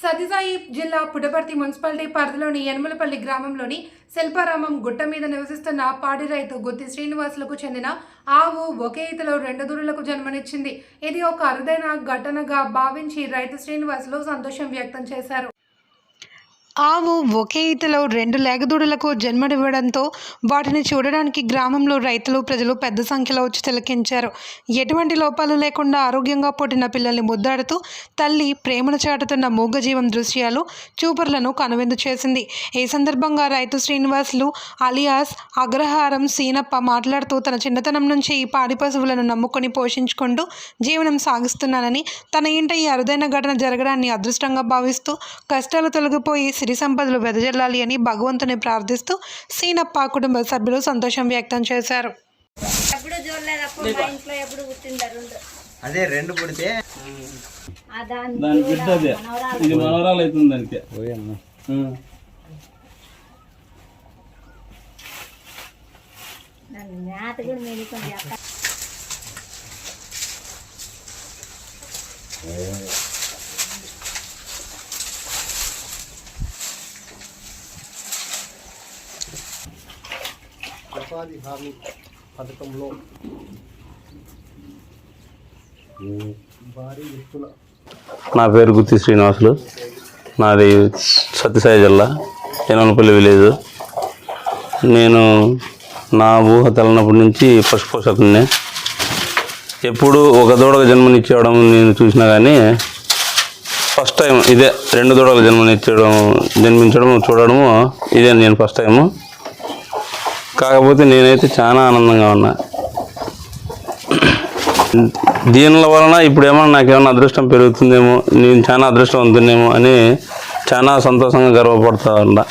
సతీసాయి జిల్లా పుట్టపర్తి మున్సిపాలిటీ పరిధిలోని యనమలపల్లి గ్రామంలోని శిల్పారామం గుట్ట మీద నివసిస్తున్న పాడి రైతు గుత్తి శ్రీనివాసులకు చెందిన ఆవు ఒకే ఈతలో రెండు దూరలకు జన్మనిచ్చింది. ఇది ఒక అరుదైన ఘటనగా భావించి రైతు శ్రీనివాసులు సంతోషం వ్యక్తం చేశారు. ఆవు ఒకే ఈతలో రెండు లేగదూడలకు జన్మనివ్వడంతో వాటిని చూడడానికి గ్రామంలో రైతులు ప్రజలు పెద్ద సంఖ్యలో వచ్చి తిలకించారు. ఎటువంటి లోపాలు లేకుండా ఆరోగ్యంగా పుట్టిన పిల్లల్ని ముద్దాడుతూ తల్లి ప్రేమను చాటుతున్న మూగజీవం దృశ్యాలు చూపర్లను కనువిందు చేసింది. ఈ సందర్భంగా రైతు శ్రీనివాసులు అలియాస్ అగ్రహారం సీనప్ప మాట్లాడుతూ తన చిన్నతనం నుంచి ఈ పాడి పశువులను నమ్ముకొని పోషించుకుంటూ జీవనం సాగిస్తున్నానని తన ఇంట ఈ అరుదైన ఘటన జరగడాన్ని అదృష్టంగా భావిస్తూ కష్టాలు తొలగిపోయి సిరి సంపదలు వెదజల్లాలి అని భగవంతుని ప్రార్థిస్తూ సీనప్ప కుటుంబ సభ్యులు సంతోషం వ్యక్తం చేశారు. అదే రెండు పుడితే? ఆ దాని దాని బిడ్డ అదే. ఇది మనవరాలు అవుతుంది దానికి. ఉం. ఉపాధి హామీ పథకంలో భారీ నా పేరు గుత్తి శ్రీనివాసులు. నాది సత్యసాయి జిల్లా ఎనవలపల్లి విలేజ్. నేను నా ఊహ తెలనప్పటి నుంచి పశుపోషకుని ఎప్పుడు ఒక దూడకు జన్మనిచ్చేయడం నేను చూసినా కానీ ఫస్ట్ టైం ఇదే రెండు దూడలకు జన్మనిచ్చడం జన్మించడం చూడడము ఇదే నేను ఫస్ట్ టైము కాకపోతే నేనైతే చాలా ఆనందంగా ఉన్నా. దీనిల వలన ఇప్పుడు ఏమన్నా నాకేమన్నా అదృష్టం పెరుగుతుందేమో నేను చాలా అదృష్టం ఉంటుందేమో అని చాలా సంతోషంగా గర్వపడతా ఉన్నా.